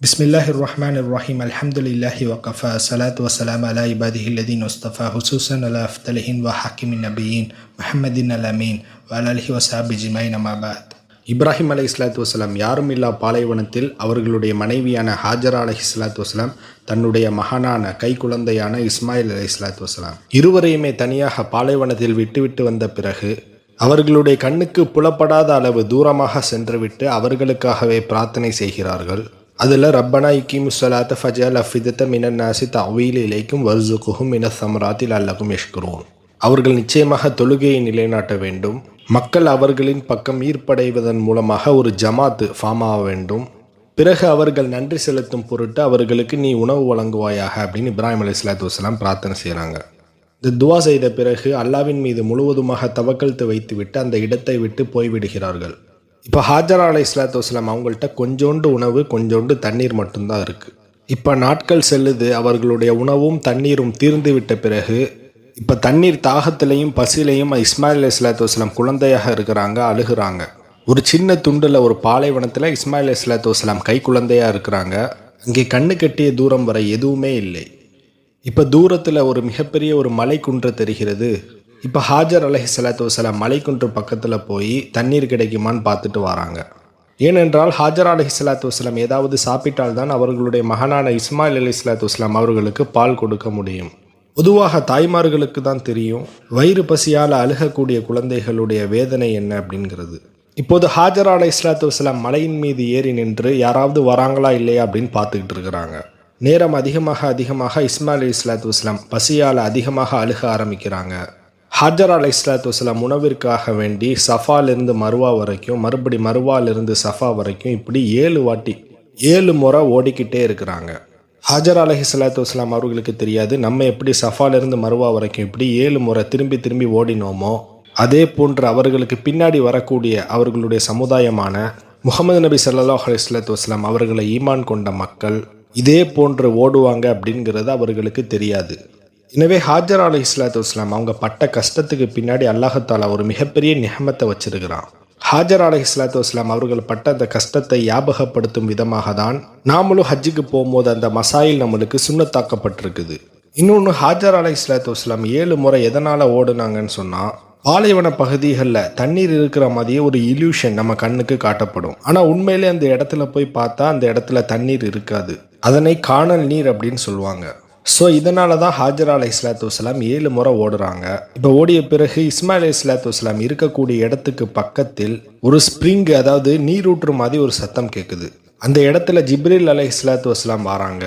பிஸ்மில்லாஹிர் ரஹ்மான் ரஹீம் அல்ஹம்துலில்லாஹி வகஃபா சலாத் வசலாம் அலா இபாதி இல்லதீன் உஸ்தஃபா ஹுசூசன் அலா அஃப்தலஹின் வா ஹக்கிமின் நபீன் மஹமதின் அல் அமீன் வலஹி வசாபி ஜிமாய் நமாபாத் இப்ராஹிம் அலை இஸ்லாத் வசலாம் யாரும் இல்லா பாலைவனத்தில் அவர்களுடைய மனைவியான ஹாஜரா அலஹி இஸ்லாத் வசலாம் தன்னுடைய மகனான கை குழந்தையான இஸ்மாயில் அலை இஸ்லாத் வசலாம் இருவரையுமே தனியாக பாலைவனத்தில் விட்டுவிட்டு வந்த பிறகு அவர்களுடைய கண்ணுக்கு புலப்படாத அளவு தூரமாக சென்றுவிட்டு அவர்களுக்காகவே பிரார்த்தனை செய்கிறார்கள். அதில் ரப்பனா இக்கீம் சலாத்த ஃபஜல் அஃபிதத்த மினன் நாசி தவீல் இலைக்கும் வர்சுகுஹும் மின சம்ராத்தில் அல்லகும் எஷ்குரோன் அவர்கள் நிச்சயமாக தொழுகையை நிலைநாட்ட வேண்டும். மக்கள் அவர்களின் பக்கம் ஈர்ப்படைவதன் மூலமாக ஒரு ஜமாத்து ஃபார்ம் ஆக வேண்டும். பிறகு அவர்கள் நன்றி செலுத்தும் பொருட்டு அவர்களுக்கு நீ உணவு வழங்குவாயாக அப்படின்னு இப்ராஹிம் அலி இஸ்லாத்து வசலாம் பிரார்த்தனை செய்கிறாங்க இந்த துவா செய்த பிறகு அல்லாவின் மீது முழுவதுமாக தவக்கழுத்து வைத்துவிட்டு அந்த இடத்தை விட்டு போய்விடுகிறார்கள். இப்போ ஹாஜரா அலை இஸ்லாத்து வஸ்லாம் அவங்கள்ட்ட கொஞ்சோண்டு உணவு கொஞ்சோண்டு தண்ணீர் மட்டும்தான் இருக்குது இப்போ நாட்கள் செல்லுது அவர்களுடைய உணவும் தண்ணீரும் தீர்ந்து விட்ட பிறகு இப்போ தண்ணீர் தாகத்திலையும் பசிலையும் இஸ்மாயில் அலி இஸ்லாத்து வஸ்லாம் குழந்தையாக இருக்கிறாங்க அழுகுறாங்க. ஒரு சின்ன துண்டில் ஒரு பாலைவனத்தில் இஸ்மாயில் அலி இஸ்லாத்து வஸ்லாம் கை குழந்தையாக இருக்கிறாங்க. அங்கே கண்ணு கட்டிய தூரம் வரை எதுவுமே இல்லை. இப்போ தூரத்தில் ஒரு மிகப்பெரிய ஒரு மலை குன்று தெரிகிறது. இப்போ ஹாஜர் அலஹி சலாத்து வசலாம் மலைக்குன்று பக்கத்தில் போய் தண்ணீர் கிடைக்குமான்னு பார்த்துட்டு வராங்க. ஏனென்றால் ஹாஜர் அலஹி சலாத்து வஸ்லாம் ஏதாவது சாப்பிட்டால்தான் அவர்களுடைய மகனான இஸ்மாயில் அலி சலாத்து வஸ்லாம் அவர்களுக்கு பால் கொடுக்க முடியும். பொதுவாக தாய்மார்களுக்கு தான் தெரியும் வயிறு பசியால் அழுகக்கூடிய குழந்தைகளுடைய வேதனை என்ன அப்படிங்கிறது. இப்போது ஹாஜர் அலை இஸ்லாத்து வஸ்லாம் மலையின் மீது ஏறி நின்று யாராவது வராங்களா இல்லையா அப்படின்னு பார்த்துக்கிட்டு இருக்கிறாங்க. நேரம் அதிகமாக அதிகமாக இஸ்மாயில் அலி இஸ்லாத்து வஸ்லாம் பசியால் அதிகமாக அழுக ஆரம்பிக்கிறாங்க. ஹஜர் அலை இஸ்லாத்து வஸ்லாம் உணவிற்காக வேண்டி சஃபாலிருந்து மருவா வரைக்கும் மறுபடி மருவாலிருந்து சஃபா வரைக்கும் இப்படி ஏழு வாட்டி ஏழு முறை ஓடிக்கிட்டே இருக்கிறாங்க. ஹஜர் அலஹி சலாத்து வஸ்லாம் அவர்களுக்கு தெரியாது நம்ம எப்படி சஃபாலிருந்து மருவா வரைக்கும் இப்படி ஏழு முறை திரும்பி திரும்பி ஓடினோமோ அதே போன்று அவர்களுக்கு பின்னாடி வரக்கூடிய அவர்களுடைய சமுதாயமான முகமது நபி சல்லாஹ் அலிஸ்லாத்து வஸ்லாம் அவர்களை ஈமான் கொண்ட மக்கள் இதே போன்று ஓடுவாங்க அப்படிங்கிறது அவர்களுக்கு தெரியாது. எனவே ஹாஜர் அலி இஸ்லாத்து இஸ்லாம் அவங்க பட்ட கஷ்டத்துக்கு பின்னாடி அல்லாஹத்தாலா ஒரு மிகப்பெரிய நிகமத்தை வச்சிருக்கிறான். ஹாஜர் அலி இஸ்லாத்து இஸ்லாம் அவர்கள் பட்ட அந்த கஷ்டத்தை ஞாபகப்படுத்தும் விதமாக தான் நாமளும் ஹஜ்ஜுக்கு போகும்போது அந்த மசாயில் நம்மளுக்கு சுண்ணத்தாக்கப்பட்டிருக்குது. இன்னொன்று ஹாஜர் அலி இஸ்லாத்து இஸ்லாம் ஏழு முறை எதனால் ஓடுனாங்கன்னு சொன்னால் பாலைவன பகுதிகளில் தண்ணீர் இருக்கிற மாதிரியே ஒரு இல்யூஷன் நம்ம கண்ணுக்கு காட்டப்படும். ஆனால் உண்மையிலே அந்த இடத்துல போய் பார்த்தா அந்த இடத்துல தண்ணீர் இருக்காது. அதனை காணல் நீர் அப்படின்னு சொல்லுவாங்க. ஸோ இதனால தான் ஹாஜர் அலை இஸ்லாத்து வஸ்லாம் ஏழு முறை ஓடுறாங்க. இப்போ ஓடிய பிறகு இஸ்மாயில் அலி இஸ்லாத்து வலாம் இருக்கக்கூடிய இடத்துக்கு பக்கத்தில் ஒரு ஸ்ப்ரிங் அதாவது நீரூற்று மாதிரி ஒரு சத்தம் கேட்குது அந்த இடத்துல ஜிப்ரில் அலை இஸ்லாத்து வஸ்லாம் வராங்க.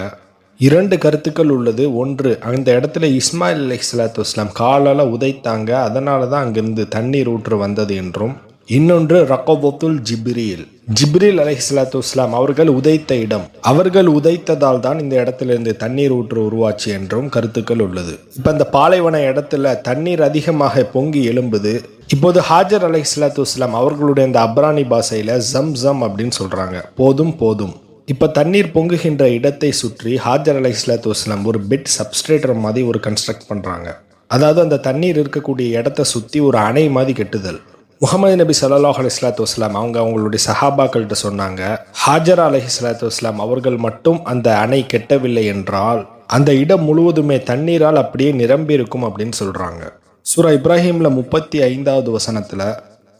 இரண்டு கருத்துக்கள் உள்ளது. ஒன்று அந்த இடத்துல இஸ்மாயில் அலி இஸ்லாத்து வஸ்லாம் காலால் உதைத்தாங்க. அதனால தான் அங்கிருந்து தண்ணீர் ஊற்று வந்தது என்றும். இன்னொன்று ரக்கோபத்துல் ஜிப்ரீல். ஜிப்ரீல் அலை இஸ்லாத்து அவர்கள் உதைத்த இடம். அவர்கள் உதைத்ததால் தான் இந்த இடத்திலிருந்து தண்ணீர் ஊற்று உருவாச்சு என்றும் கருத்துக்கள் உள்ளது. இப்போ இந்த பாலைவன இடத்துல தண்ணீர் அதிகமாக பொங்கி எழும்புது. இப்போது ஹாஜர் அலை இஸ்லாத்து அவர்களுடைய இந்த அப்ரானி பாஷையில் ஜம் ஜம் அப்படின்னு சொல்கிறாங்க போதும் போதும். இப்போ தண்ணீர் பொங்குகின்ற இடத்தை சுற்றி ஹாஜர் அலை இஸ்லாத்து வஸ்லாம் ஒரு பெட் சப்ஸ்ட்ரேட்டர் மாதிரி ஒரு கன்ஸ்ட்ரக்ட் பண்ணுறாங்க அதாவது அந்த தண்ணீர் இருக்கக்கூடிய இடத்த சுற்றி ஒரு அணை மாதிரி கெட்டுதல். முகமது நபி சல்லாஹ் அலி இஸ்லாத்து வஸ்லாம் அவங்க அவங்களுடைய சஹாபாக்கள்கிட்ட சொன்னாங்க ஹாஜர் அலஹி இஸ்லாத்து வஸ்லாம் அவர்கள் மட்டும் அந்த அணை கெட்டவில்லை என்றால் அந்த இடம் முழுவதுமே தண்ணீரால் அப்படியே நிரம்பி இருக்கும் அப்படின்னு சொல்கிறாங்க சூரா இப்ராஹிமில் முப்பத்தி ஐந்தாவது வசனத்தில்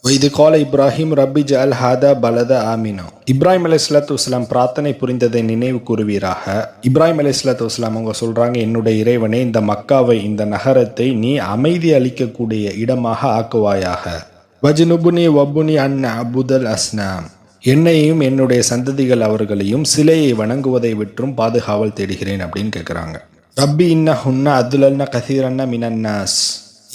இது கால இப்ராஹிம் ரபிஜ் ஜல் ஹாதா பலத ஆமினா. இப்ராஹிம் அலி இஸ்லாத்து வஸ்லாம் பிரார்த்தனை புரிந்ததை நினைவு கூறுவீராக. இப்ராஹிம் அலி இஸ்லாத்து வஸ்லாம் அவங்க சொல்கிறாங்க என்னுடைய இறைவனே இந்த மக்காவை இந்த நகரத்தை நீ அமைதி அளிக்கக்கூடிய இடமாக ஆக்குவாயாக. வஜ்னுபுனி வபுனி அன் அபுதல் அஸ்னாம். என்னையும் என்னுடைய சந்ததிகள் அவர்களையும் சிலையை வணங்குவதை விற்றும் பாதுகாவல் தேடுகிறேன் அப்படின்னு கேட்குறாங்க ரப்பி இன்ன ஹுன்ன அதுலன்ன கசீரன்ன மினன்னாஸ்.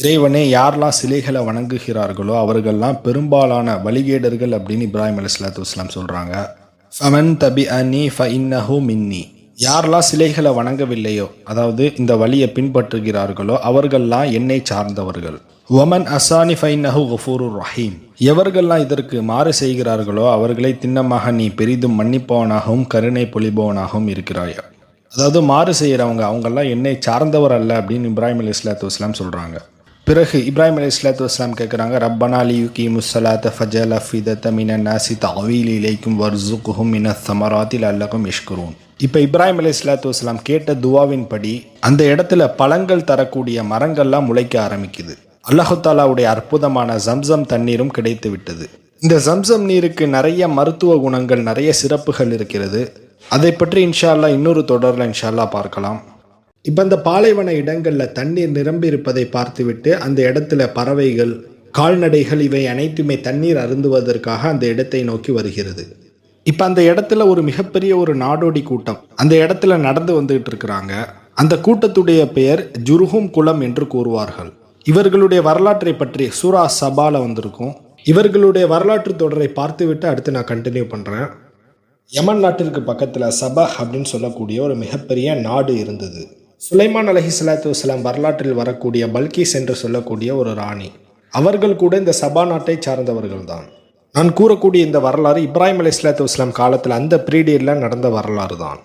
இறைவனே யாரெல்லாம் சிலைகளை வணங்குகிறார்களோ அவர்கள்லாம் பெரும்பாலான வழிகேடர்கள் அப்படின்னு இப்ராஹிம் அலி சலாத்து வஸ்லாம் சொல்கிறாங்க ஃபமன் தபி அனி ஃப இன்னஹு மின்னி. யாரெல்லாம் சிலைகளை வணங்கவில்லையோ அதாவது இந்த வழியை பின்பற்றுகிறார்களோ அவர்கள்லாம் என்னை சார்ந்தவர்கள். ஒமன் அசானி ஃபைனஹு கஃபூரு ரஹீம். எவர்கள்லாம் இதற்கு மாறு செய்கிறார்களோ அவர்களை திண்ணமாக நீ பெரிதும் மன்னிப்பவனாகவும் கருணை பொழிபவனாகவும் இருக்கிறாயா? அதாவது மாறு செய்கிறவங்க அவங்கெல்லாம் என்னை சார்ந்தவர் அல்ல அப்படின்னு இப்ராஹிம் அலி இஸ்லாத்து வஸ்லாம் சொல்கிறாங்க பிறகு இப்ராஹிம் அலி இஸ்லாத்து வஸ்லாம் கேட்குறாங்க ரப்பனா அலி யுகி முசலாத்த ஃபஜல் அஃபித தமின நாசி தாவீல் இலைக்கும் வர்சுகுஹும் இன சமராத்தில் அல்லகம் இஷ்குரூன் இப்போ இப்ராஹிம் அலி இஸ்லாத்து வஸ்லாம் கேட்ட துவாவின்படி அந்த இடத்துல பழங்கள் தரக்கூடிய மரங்கள்லாம் முளைக்க ஆரம்பிக்குது. அல்லாஹு தாலாவுடைய அற்புதமான ஜம்சம் தண்ணீரும் கிடைத்து விட்டது. இந்த ஜம்சம் நீருக்கு நிறைய மருத்துவ குணங்கள் நிறைய சிறப்புகள் இருக்கிறது. அதை பற்றி இன்ஷால்லா இன்னொரு தொடரில் இன்ஷால்லா பார்க்கலாம். இப்போ இந்த பாலைவன இடங்களில் தண்ணீர் நிரம்பி இருப்பதை பார்த்துவிட்டு அந்த இடத்துல பறவைகள் கால்நடைகள் இவை அனைத்துமே தண்ணீர் அருந்துவதற்காக அந்த இடத்தை நோக்கி வருகிறது. இப்போ அந்த இடத்துல ஒரு மிகப்பெரிய ஒரு நாடோடி கூட்டம். அந்த இடத்துல நடந்து வந்துகிட்டு இருக்கிறாங்க. அந்த கூட்டத்துடைய பெயர் ஜுருஹும் குலம் என்று கூறுவார்கள். இவர்களுடைய வரலாற்றை பற்றி சூரா சபால வந்திருக்கும். இவர்களுடைய வரலாற்று தொடரை பார்த்துவிட்டு அடுத்து நான் கண்டினியூ பண்ணுறேன் யமன் நாட்டிற்கு பக்கத்தில் சபா அப்படின்னு சொல்லக்கூடிய ஒரு மிகப்பெரிய நாடு இருந்தது. சுலைமான் அலஹி சலாத்து வலாம் வரலாற்றில் வரக்கூடிய பல்கீஸ் என்று சொல்லக்கூடிய ஒரு ராணி. அவர்கள் கூட இந்த சபா நாட்டை சார்ந்தவர்கள் தான் நான் கூறக்கூடிய இந்த வரலாறு இப்ராஹிம் அலி இஸ்லாத்து இஸ்லாம் காலத்தில் அந்த பீரியடில் நடந்த வரலாறு தான்.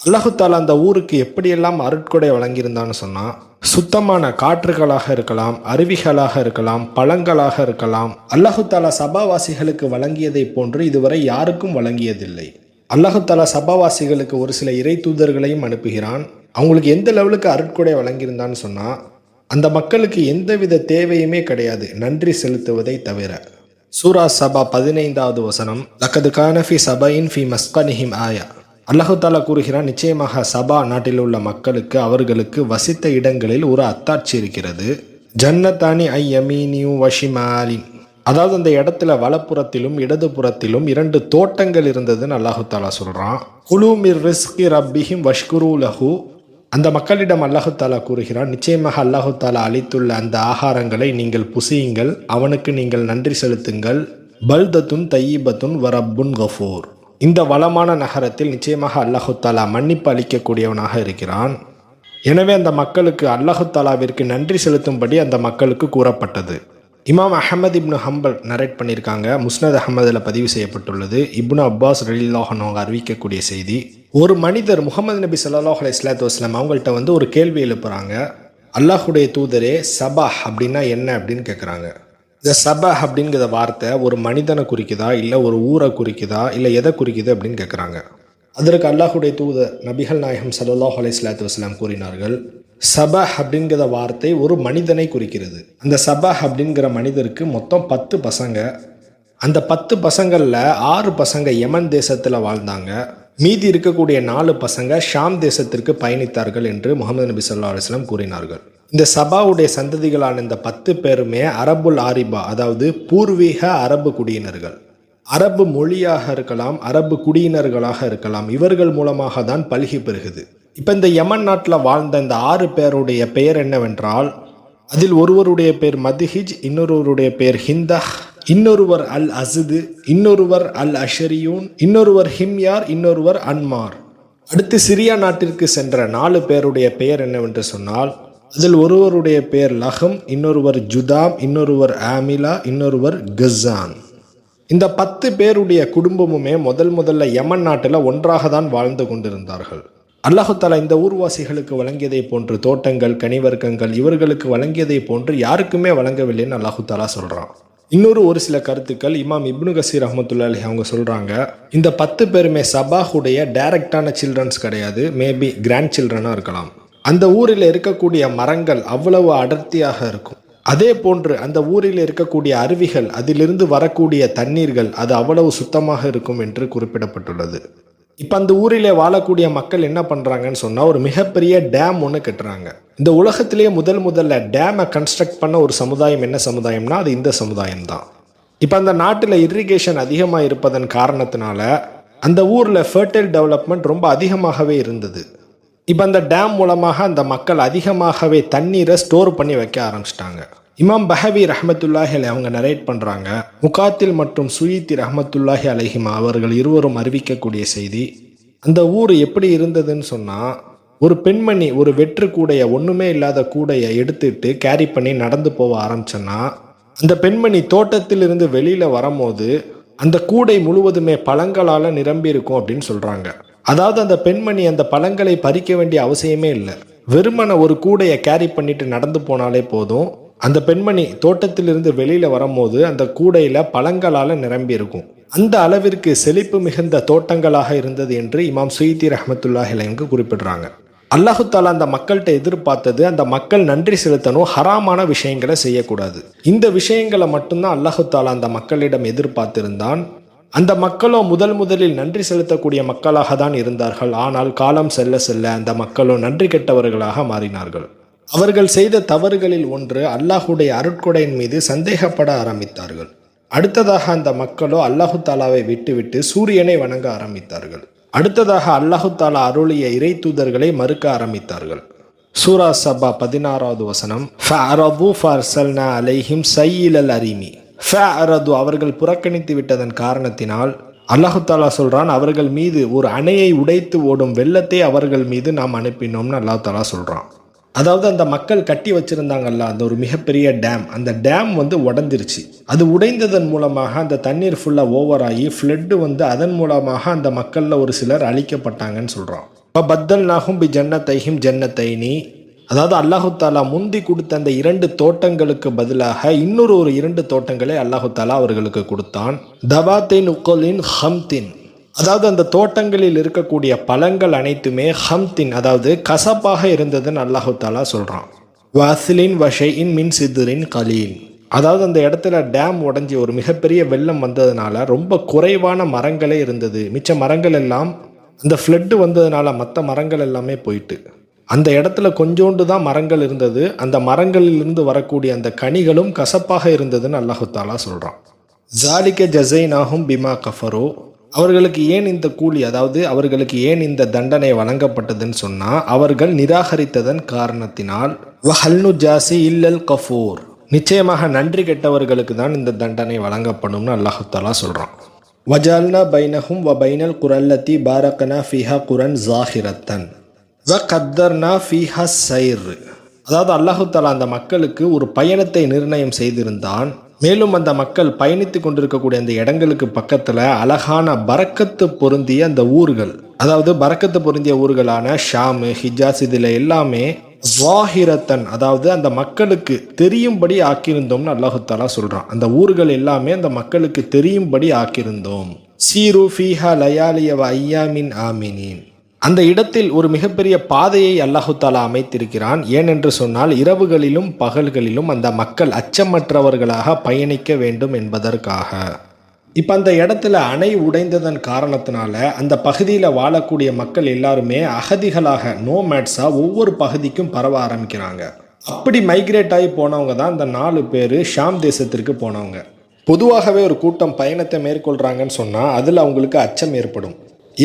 அல்லாஹு தாலா அந்த ஊருக்கு எப்படியெல்லாம் அருட்கொடை வழங்கியிருந்தான்னு சொன்னால் சுத்தமான காற்றுகளாக இருக்கலாம் அருவிகளாக இருக்கலாம் பழங்களாக இருக்கலாம் அல்லாஹு தாலா சபாவாசிகளுக்கு வழங்கியதை போன்று இதுவரை யாருக்கும் வழங்கியதில்லை. அல்லாஹு தாலா சபாவாசிகளுக்கு ஒரு சில இறை தூதர்களையும் அனுப்புகிறான். அவங்களுக்கு எந்த லெவலுக்கு அருட்கொடை வழங்கியிருந்தான்னு சொன்னால் அந்த மக்களுக்கு எந்தவித தேவையுமே கிடையாது. நன்றி செலுத்துவதை தவிர. சூரா சபா பதினைந்தாவது வசனம் லக்கது கானஃபி சபையின் ஃபி மஸ்கனிஹிம் ஆயா. அல்லாஹு தாலா கூறுகிறான் நிச்சயமாக சபா நாட்டில் உள்ள மக்களுக்கு அவர்களுக்கு வசித்த இடங்களில் ஒரு அத்தாட்சி இருக்கிறது. ஜன்னத்தானி ஐ யமீனியூ வஷிமாலின் அதாவது அந்த இடத்துல வலப்புறத்திலும் இடதுபுறத்திலும் இரண்டு தோட்டங்கள் இருந்ததுன்னு அல்லாஹு தாலா சொல்கிறான் குலூமிர் ரிஸ்கி ரப்பிஹிம் வஷ்குரு லஹு. அந்த மக்களிடம் அல்லாஹு தாலா கூறுகிறான் நிச்சயமாக அல்லாஹு தாலா அளித்துள்ள அந்த ஆகாரங்களை நீங்கள் புசியுங்கள் அவனுக்கு நீங்கள் நன்றி செலுத்துங்கள். பல்தத்துன் தையீபத்துன் வரப்புன் கஃபூர். இந்த வளமான நகரத்தில் நிச்சயமாக அல்லாஹு தாலா மன்னிப்பு அளிக்கக்கூடியவனாக இருக்கிறான். எனவே அந்த மக்களுக்கு அல்லாஹு தாலாவிற்கு நன்றி செலுத்தும்படி அந்த மக்களுக்கு கூறப்பட்டது. இமாம் அஹமது இப்னு ஹம்பல் நரேட் பண்ணியிருக்காங்க முஸ்னத் அஹமதில் பதிவு செய்யப்பட்டுள்ளது. இப்னு அப்பாஸ் ரலில்லாஹன் அவங்க அறிவிக்கக்கூடிய செய்தி ஒரு மனிதர் முகமது நபி சல்லாஹ் அலைஹி ஸலாத்து வஸ்லாம் அவங்கள்ட்ட வந்து ஒரு கேள்வி எழுப்புறாங்க. அல்லாஹுடைய தூதரே சபாஹ் அப்படின்னா என்ன அப்படின்னு கேட்குறாங்க இந்த சபாஹ் அப்படிங்கிற வார்த்தை ஒரு மனிதனை குறிக்குதா? இல்லை ஒரு ஊரை குறிக்குதா? இல்லை எதை குறிக்குது அப்படின்னு கேட்குறாங்க அதற்கு அல்லாஹுடைய தூதர் நபிகள் நாயகம் சல்லாஹ் அலைஹி இஸ்லாத்து வஸ்லாம் கூறினார்கள் சபாஹ் அப்படிங்கிற வார்த்தை ஒரு மனிதனை குறிக்கிறது. அந்த சபாஹ் அப்படிங்கிற மனிதருக்கு மொத்தம் பத்து பசங்க. அந்த பத்து பசங்களில் ஆறு பசங்க யமன் தேசத்தில் வாழ்ந்தாங்க. மீதி இருக்கக்கூடிய நாலு பசங்க ஷாம் தேசத்திற்கு பயணித்தார்கள் என்று முகமது நபி சொல்லா அலுவலம் கூறினார்கள். இந்த சபாவுடைய சந்ததிகளான இந்த பத்து பேருமே அரபுல் ஆரிபா அதாவது பூர்வீக அரபு குடியினர்கள். அரபு மொழியாக இருக்கலாம் அரபு குடியினர்களாக இருக்கலாம் இவர்கள் மூலமாக தான் பல்கி பெறுகுது இப்போ இந்த யமன் நாட்டில் வாழ்ந்த இந்த ஆறு பேருடைய பெயர் என்னவென்றால் அதில் ஒருவருடைய பெயர் மதுஹிஜ் இன்னொருவருடைய பெயர் ஹிந்தஹ் இன்னொருவர் அல் அசுது இன்னொருவர் அல் அஷரியூன் இன்னொருவர் ஹிம்யார் இன்னொருவர் அன்மார். அடுத்து சிரியா நாட்டிற்கு சென்ற நாலு பேருடைய பெயர் என்னவென்று சொன்னால் அதில் ஒருவருடைய பெயர் லஹம் இன்னொருவர் ஜுதாம் இன்னொருவர் ஆமிலா இன்னொருவர் கஸான். இந்த பத்து பேருடைய குடும்பமுமே முதல் முதல்ல யமன் நாட்டில் ஒன்றாக தான் வாழ்ந்து கொண்டிருந்தார்கள். அல்லாஹு இந்த ஊர்வாசிகளுக்கு வழங்கியதை போன்று தோட்டங்கள் கனிவர்க்கங்கள் இவர்களுக்கு வழங்கியதை போன்று யாருக்குமே வழங்கவில்லைன்னு அல்லாஹு தாலா சொல்கிறான் இன்னொரு ஒரு சில கருத்துக்கள் இமாம் இப்னு கசீர் அஹமத்துல்லா அலி அவங்க சொல்கிறாங்க இந்த பத்து பேருமே சபாஹுடைய டைரக்டான சில்ட்ரன்ஸ் கிடையாது. மேபி கிராண்ட் சில்ட்ரனாக இருக்கலாம். அந்த ஊரில் இருக்கக்கூடிய மரங்கள் அவ்வளவு அடர்த்தியாக இருக்கும். அதே போன்று அந்த ஊரில் இருக்கக்கூடிய அருவிகள் அதிலிருந்து வரக்கூடிய தண்ணீர்கள் அது அவ்வளவு சுத்தமாக இருக்கும் என்று குறிப்பிடப்பட்டுள்ளது. இப்போ அந்த ஊரிலே வாழக்கூடிய மக்கள் என்ன பண்ணுறாங்கன்னு சொன்னால் ஒரு மிகப்பெரிய டேம் ஒன்று கட்டுறாங்க. இந்த உலகத்திலேயே முதல் முதல்ல டேமை கன்ஸ்ட்ரக்ட் பண்ண ஒரு சமுதாயம் என்ன சமுதாயம்னா அது இந்த சமுதாயம் தான் இப்போ அந்த நாட்டில் இரிகேஷன் அதிகமாக இருப்பதன் காரணத்தினால அந்த ஊரில் ஃபர்டைல் டெவலப்மெண்ட் ரொம்ப அதிகமாகவே இருந்தது. இப்போ அந்த டேம் மூலமாக அந்த மக்கள் அதிகமாகவே தண்ணீரை ஸ்டோர் பண்ணி வைக்க ஆரம்பிச்சிட்டாங்க. இமாம் பஹவி ரஹமத்துல்லாஹி அலை அவங்க நரேட் பண்ணுறாங்க முகாத்தில் மற்றும் சுயீத்தி ரஹமத்துல்லாஹி அலைஹிமா அவர்கள் இருவரும் அறிவிக்கக்கூடிய செய்தி அந்த ஊர் எப்படி இருந்ததுன்னு சொன்னால் ஒரு பெண்மணி ஒரு வெற்று கூடையை ஒன்றுமே இல்லாத கூடையை எடுத்துட்டு கேரி பண்ணி நடந்து போக ஆரம்பிச்சோன்னா அந்த பெண்மணி தோட்டத்தில் இருந்து வெளியில் வரும்போது அந்த கூடை முழுவதுமே பழங்களால் நிரம்பி இருக்கும் அப்படின்னு சொல்கிறாங்க அதாவது அந்த பெண்மணி அந்த பழங்களை பறிக்க வேண்டிய அவசியமே இல்லை. வெறுமனை ஒரு கூடையை கேரி பண்ணிட்டு நடந்து போனாலே போதும் அந்த பெண்மணி தோட்டத்திலிருந்து வெளியில வரும்போது அந்த கூடையில பழங்களால நிரம்பி இருக்கும். அந்த அளவிற்கு செழிப்பு மிகுந்த தோட்டங்களாக இருந்தது என்று இமாம் சுயீத்தி ரஹமத்துல்லாஹி அலைஹிக்கு குறிப்பிடுறாங்க. அல்லாஹு தாலா அந்த மக்கள்கிட்ட எதிர்பார்த்தது அந்த மக்கள் நன்றி செலுத்தணும் ஹராமான விஷயங்களை செய்யக்கூடாது. இந்த விஷயங்களை மட்டும்தான் அல்லாஹு தாலா அந்த மக்களிடம் எதிர்பார்த்திருந்தான். அந்த மக்களோ முதல் முதலில் நன்றி செலுத்தக்கூடிய மக்களாக தான் இருந்தார்கள். ஆனால் காலம் செல்ல செல்ல அந்த மக்களோ நன்றி கெட்டவர்களாக மாறினார்கள். அவர்கள் செய்த தவறுகளில் ஒன்று அல்லாஹுடைய அருட்கொடையின் மீது சந்தேகப்பட ஆரம்பித்தார்கள். அடுத்ததாக அந்த மக்களோ அல்லாஹு தாலாவை விட்டுவிட்டு சூரியனை வணங்க ஆரம்பித்தார்கள். அடுத்ததாக அல்லாஹு தாலா அருளிய இறை தூதர்களை மறுக்க ஆரம்பித்தார்கள். சூரா சபா பதினாறாவது வசனம் அலைஹிம் சையிலல் அரிமி. ஃபஅரது அவர்கள் புறக்கணித்து விட்டதன் காரணத்தினால் அல்லாஹு தாலா சொல்றான் அவர்கள் மீது ஒரு அணையை உடைத்து ஓடும் வெள்ளத்தை அவர்கள் மீது நாம் அனுப்பினோம்னு அல்லாஹ் தாலா சொல்றான். அதாவது அந்த மக்கள் கட்டி வச்சிருந்தாங்கல்ல அந்த ஒரு மிகப்பெரிய டேம் அந்த டேம் வந்து உடஞ்சிருச்சு. அது உடைந்ததன் மூலமாக அந்த தண்ணீர் ஃபுல்லாக ஓவர் ஆகி ஃப்ளட்டு வந்து அதன் மூலமாக அந்த மக்களில் ஒரு சிலர் அழிக்கப்பட்டாங்கன்னு சொல்கிறான் இப்போ பத்தல் நாகும் பி ஜன்னத்தைஹிம் ஜன்னத்தைனி. அதாவது அல்லாஹுத்தாலா முந்தி கொடுத்த அந்த இரண்டு தோட்டங்களுக்கு பதிலாக இன்னொரு ஒரு இரண்டு தோட்டங்களை அல்லாஹு தாலா அவர்களுக்கு கொடுத்தான். தபாத்தின் உக்கலின் ஹம்தின். அதாவது அந்த தோட்டங்களில் இருக்கக்கூடிய பழங்கள் அனைத்துமே ஹம்தின் அதாவது கசப்பாக இருந்ததுன்னு அல்லாஹு தாலா சொல்கிறான் வாசிலின் வஷையின் மின் சிதுரின் கலீன் அதாவது அந்த இடத்துல டேம் உடஞ்சி ஒரு மிகப்பெரிய வெள்ளம் வந்ததுனால ரொம்ப குறைவான மரங்களே இருந்தது. மிச்ச மரங்கள் எல்லாம் அந்த ஃப்ளட்டு வந்ததுனால மற்ற மரங்கள் எல்லாமே போயிட்டு. அந்த இடத்துல கொஞ்சோண்டு தான் மரங்கள் இருந்தது. அந்த மரங்களிலிருந்து வரக்கூடிய அந்த கனிகளும் கசப்பாக இருந்ததுன்னு அல்லாஹு தாலா சொல்கிறான் ஜாலிக்க ஜசைனாகும் பிமா கஃபரோ. அவர்களுக்கு ஏன் இந்த கூலி அதாவது அவர்களுக்கு ஏன் இந்த தண்டனை வழங்கப்பட்டதுன்னு சொன்னால் அவர்கள் நிராகரித்ததன் காரணத்தினால் வஹல்னு ஜாசி இல்லல் கஃபூர். நிச்சயமாக நன்றி கெட்டவர்களுக்கு தான் இந்த தண்டனை வழங்கப்படும்னு அல்லாஹு தாலா சொல்கிறான் வஜால்னா பைனஹும் வ பைனல் குரல்லத்தி பாரக்கனா ஃபிஹா குரன் ஜாஹிரத்தன். வ கத்தர்னா ஃபிஹா சைர். அதாவது அல்லாஹு தாலா அந்த மக்களுக்கு ஒரு பயணத்தை நிர்ணயம் செய்திருந்தான். மேலும் அந்த மக்கள் பயணித்து கொண்டிருக்கக்கூடிய அந்த இடங்களுக்கு பக்கத்தில் அழகான பறக்கத்து பொருந்திய அந்த ஊர்கள். அதாவது பறக்கத்து பொருந்திய ஊர்களான ஷாமு ஹிஜாஸ் இதில் எல்லாமே வாஹிரத்தன் அதாவது அந்த மக்களுக்கு தெரியும்படி ஆக்கியிருந்தோம்னு அல்லாஹுத்தாலா சொல்கிறான் அந்த ஊர்கள் எல்லாமே அந்த மக்களுக்கு தெரியும்படி ஆக்கியிருந்தோம். சீரு ஃபீஹா லயாலியவ ஐயாமின் ஆமினின். அந்த இடத்தில் ஒரு மிகப்பெரிய பாதையை அல்லாஹுத்தாலா அமைத்திருக்கிறான். ஏனென்று சொன்னால் இரவுகளிலும் பகல்களிலும் அந்த மக்கள் அச்சமற்றவர்களாக பயணிக்க வேண்டும் என்பதற்காக. இப்போ அந்த இடத்துல அணை உடைந்ததன் காரணத்தினால அந்த பகுதியில் வாழக்கூடிய மக்கள் எல்லாருமே அகதிகளாக நோமேட்ஸாக ஒவ்வொரு பகுதிக்கும் பரவ ஆரம்பிக்கிறாங்க. அப்படி மைக்ரேட் ஆகி போனவங்க தான் அந்த நாலு பேர் ஷாம் தேசத்திற்கு போனவங்க. பொதுவாகவே ஒரு கூட்டம் பயணத்தை மேற்கொள்கிறாங்கன்னு சொன்னால் அதில் அவங்களுக்கு அச்சம் ஏற்படும்.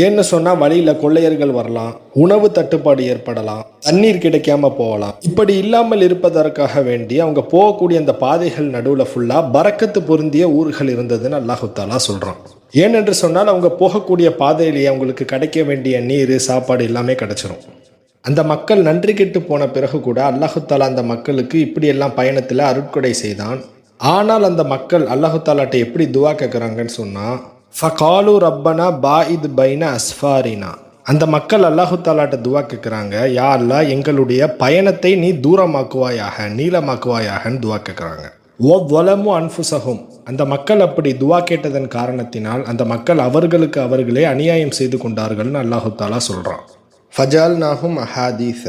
ஏன்னு சொன்னால் வழியில் கொள்ளையர்கள் வரலாம் உணவு தட்டுப்பாடு ஏற்படலாம் தண்ணீர் கிடைக்காம போகலாம். இப்படி இல்லாமல் இருப்பதற்காக வேண்டி அவங்க போகக்கூடிய அந்த பாதைகள் நடுவில் ஃபுல்லாக பறக்கத்து பொருந்திய ஊர்கள் இருந்ததுன்னு அல்லாஹுத்தாலா சொல்கிறான் ஏனென்று சொன்னால் அவங்க போகக்கூடிய பாதையிலேயே அவங்களுக்கு கிடைக்க வேண்டிய நீர் சாப்பாடு எல்லாமே கிடைச்சிரும். அந்த மக்கள் நன்றி கெட்டு போன பிறகு கூட அல்லாஹுத்தாலா அந்த மக்களுக்கு இப்படியெல்லாம் பயணத்தில் அருட்கொடை செய்தான். ஆனால் அந்த மக்கள் அல்லாஹுத்தாலாட்ட எப்படி துவா கேட்குறாங்கன்னு சொன்னால் ஃபகாலு ரப்பனா பாயித் பைன அஸ்ஃபாரினா. அந்த மக்கள் அல்லாஹு தாலாட்ட துவா கேட்குறாங்க யா அல்லா எங்களுடைய பயணத்தை நீ தூரமாக்குவாயாக நீளமாக்குவாயாகன்னு துவா கேட்குறாங்க ஓ வலமு அன்ஃபுசகும் அந்த மக்கள் அப்படி துவா கேட்டதன் காரணத்தினால் அந்த மக்கள் அவர்களுக்கு அவர்களே அநியாயம் செய்து கொண்டார்கள்னு அல்லாஹு தாலா சொல்கிறான் ஃபஜால் நாகும் அஹாதீச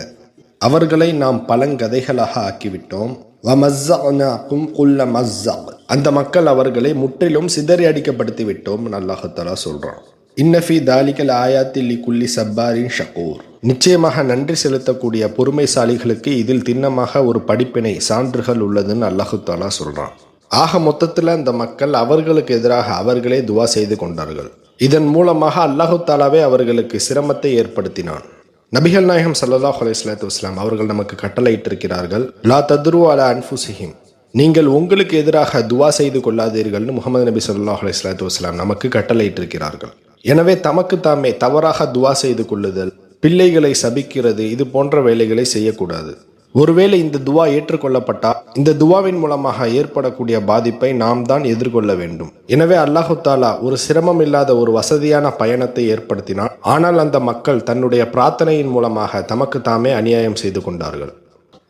அவர்களை நாம் பழங்கதைகளாக ஆக்கிவிட்டோம். வ வமஸ்ஸஅனாக்கும் குல்ல மஸ்ஸஅ. அந்த மக்கள் அவர்களை முற்றிலும் சிதறி அடிக்கப்படுத்தி விட்டோம் அல்லாஹத்தலா சொல்றான். இன்னஃபி தாலிகல் ஆயாத்தில்லி குல்லி சப்பாரின் ஷகூர். நிச்சயமாக நன்றி செலுத்தக்கூடிய பொறுமைசாலிகளுக்கு இதில் திண்ணமாக ஒரு படிப்பினை சான்றுகள் உள்ளதுன்னு அல்லாஹுத்தாலா சொல்கிறான் சொல்றான். ஆக மொத்தத்தில் அந்த மக்கள் அவர்களுக்கு எதிராக அவர்களே துவா செய்து கொண்டார்கள். இதன் மூலமாக அல்லாஹு தாலாவே அவர்களுக்கு சிரமத்தை ஏற்படுத்தினான். நபிகள் நாயகம் சல்லாஹ் அலைஹிஸ்ஸலாத்து வஸ்லாம் அவர்கள் நமக்கு கட்டளையிட்டிருக்கிறார்கள் லா தத்ரு அலா அன்ஃபுசிஹிம் நீங்கள் உங்களுக்கு எதிராக துவா செய்து கொள்ளாதீர்கள்னு முகமது நபி சொல்லாஹ் அலிஸ்லாத்து வஸ்லாம் நமக்கு கட்டளையிட்டிருக்கிறார்கள். எனவே தமக்கு தாமே தவறாக துவா செய்து கொள்ளுதல் பிள்ளைகளை சபிக்கிறது இது போன்ற வேலைகளை செய்யக்கூடாது. ஒருவேளை இந்த துவா ஏற்றுக்கொள்ளப்பட்டால் இந்த துவாவின் மூலமாக ஏற்படக்கூடிய பாதிப்பை நாம் தான் எதிர்கொள்ள வேண்டும். எனவே அல்லாஹு தாலா ஒரு சிரமம் இல்லாத ஒரு வசதியான பயணத்தை ஏற்படுத்தினார் ஆனால் அந்த மக்கள் தன்னுடைய பிரார்த்தனையின் மூலமாக தமக்கு தாமே அநியாயம் செய்து கொண்டார்கள்.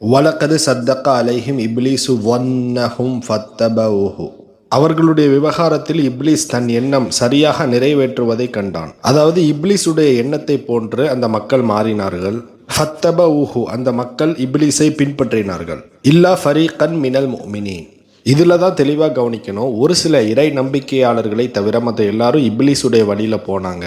வலக்கது சத்தக்க அலைஹிம் இப்லீசு வன்னஹும் ஃபத்தபவுஹு அவர்களுடைய விவகாரத்தில் இப்லீஸ் தன் எண்ணம் சரியாக நிறைவேற்றுவதை கண்டான். அதாவது இப்லீஸுடைய எண்ணத்தை போன்று அந்த மக்கள் மாறினார்கள். ஃபத்தப ஊஹு அந்த மக்கள் இப்லீஸை பின்பற்றினார்கள். இல்லா ஃபரீகன் மினல் மினின் இதில் தான் தெளிவாக கவனிக்கணும் ஒரு சில இறை நம்பிக்கையாளர்களை தவிர மற்ற எல்லாரும் இப்லீஸுடைய வழியில் போனாங்க.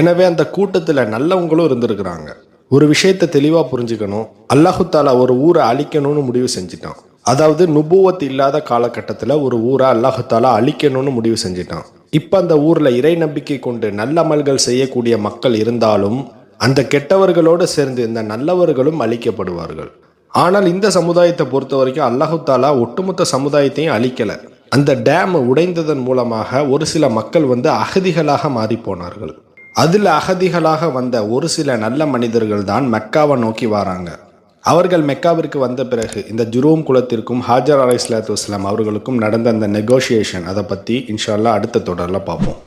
எனவே அந்த கூட்டத்தில் நல்லவங்களும் இருந்திருக்கிறாங்க. ஒரு விஷயத்தை தெளிவாக புரிஞ்சுக்கணும். அல்லாஹு தாலா ஒரு ஊரை அழிக்கணும்னு முடிவு செஞ்சிட்டான். அதாவது நுபுவத் இல்லாத காலகட்டத்தில் ஒரு ஊரை அல்லாஹு தாலா அழிக்கணும்னு முடிவு செஞ்சிட்டான். இப்போ அந்த ஊரில் இறை நம்பிக்கை கொண்டு நல்ல அமல்கள் செய்யக்கூடிய மக்கள் இருந்தாலும் அந்த கெட்டவர்களோடு சேர்ந்து இந்த நல்லவர்களும் அழிக்கப்படுவார்கள். ஆனால் இந்த சமுதாயத்தை பொறுத்த வரைக்கும் அல்லாஹு தாலா ஒட்டுமொத்த சமுதாயத்தையும் அழிக்கலை. அந்த டேம் உடைந்ததன் மூலமாக ஒரு சில மக்கள் வந்து அகதிகளாக மாறி போனார்கள். அதில் அகதிகளாக வந்த ஒரு சில நல்ல மனிதர்கள் தான் மெக்காவை நோக்கி வராங்க. அவர்கள் மெக்காவிற்கு வந்த பிறகு இந்த ஜுரோம் குலத்திற்கும் ஹாஜர் அலை இஸ்லாத்து வஸ்லாம் அவர்களுக்கும் நடந்த அந்த நெகோஷியேஷன் அதை பற்றி இன்ஷால்லா அடுத்த தொடரில் பார்ப்போம்.